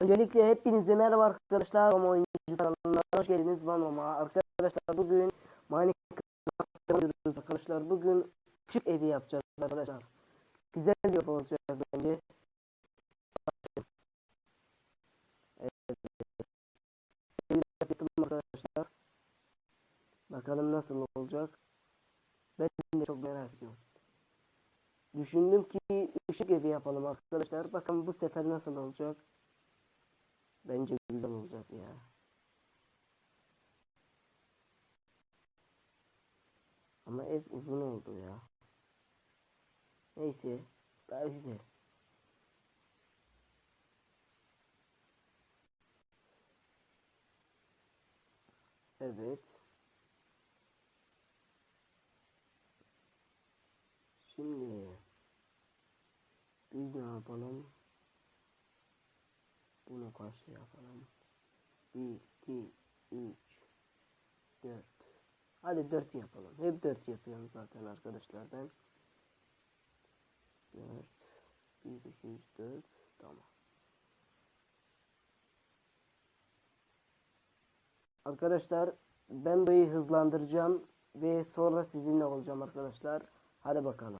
Öncelikle hepinize merhaba arkadaşlar. Roma oyuncu kanalına hoş geldiniz. Ben Roma. Arkadaşlar bugün Minecraft oynuyoruz arkadaşlar. Bugün küçük evi yapacağız arkadaşlar. Güzel bir ev olacak bence. Evet. Arkadaşlar. Bakalım nasıl olacak. Ben de çok merak ediyorum. Düşündüm ki ışık evi yapalım arkadaşlar. Bakalım bu sefer nasıl olacak. Bence güzel olacak ya. Ama ev uzun oldu ya. Neyse. Daha güzel. Evet. Şimdi biz ne yapalım? Bunu karşı yapalım. 1, 2, 3, 4. Hadi 4 yapalım. Hep 4 yapıyorum zaten arkadaşlar ben. 4, 1, 2, 3, 4. Tamam. Arkadaşlar ben burayı hızlandıracağım ve sonra sizinle olacağım arkadaşlar. Hadi bakalım.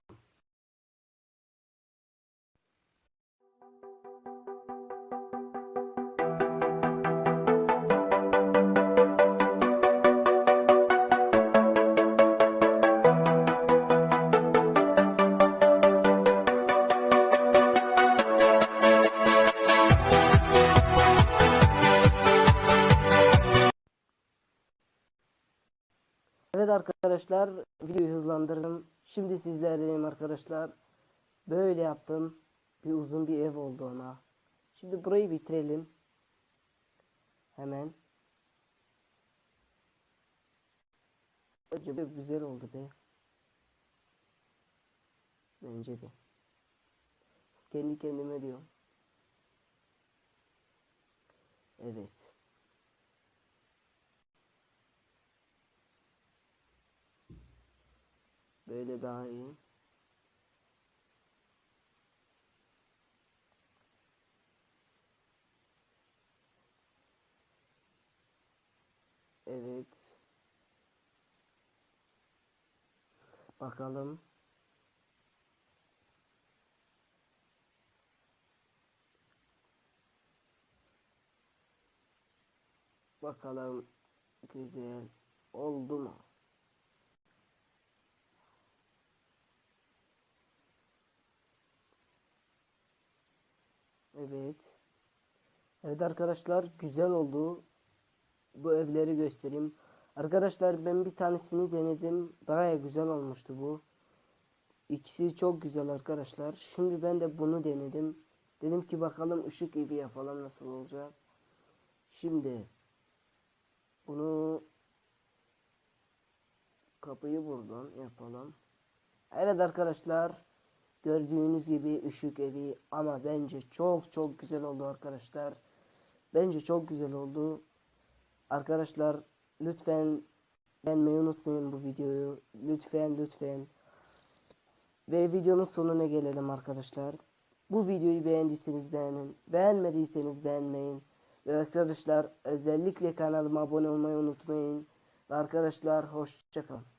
Evet arkadaşlar videoyu hızlandırdım. Şimdi sizlerleyim arkadaşlar. Böyle yaptım. Bir uzun bir ev oldu ona. Şimdi burayı bitirelim. Hemen. Acaba güzel oldu be. Bence de. Kendi kendime diyorum. Evet. Böyle daha iyi. Evet. Bakalım. Bakalım güzel oldu mu? Evet. Evet arkadaşlar güzel oldu. Bu evleri göstereyim. Arkadaşlar ben bir tanesini denedim. Baya güzel olmuştu bu. İkisi çok güzel arkadaşlar. Şimdi ben de bunu denedim. Dedim ki bakalım ışık evi yapalım nasıl olacak. Şimdi bunu kapıyı buradan yapalım. Evet arkadaşlar. Gördüğünüz gibi ışık evi ama bence çok çok güzel oldu arkadaşlar. Bence çok güzel oldu. Arkadaşlar lütfen beğenmeyi unutmayın bu videoyu. Lütfen lütfen. Ve videonun sonuna gelelim arkadaşlar. Bu videoyu beğendiyseniz beğenin. Beğenmediyseniz beğenmeyin. Ve arkadaşlar özellikle kanalıma abone olmayı unutmayın. Ve arkadaşlar hoşçakalın.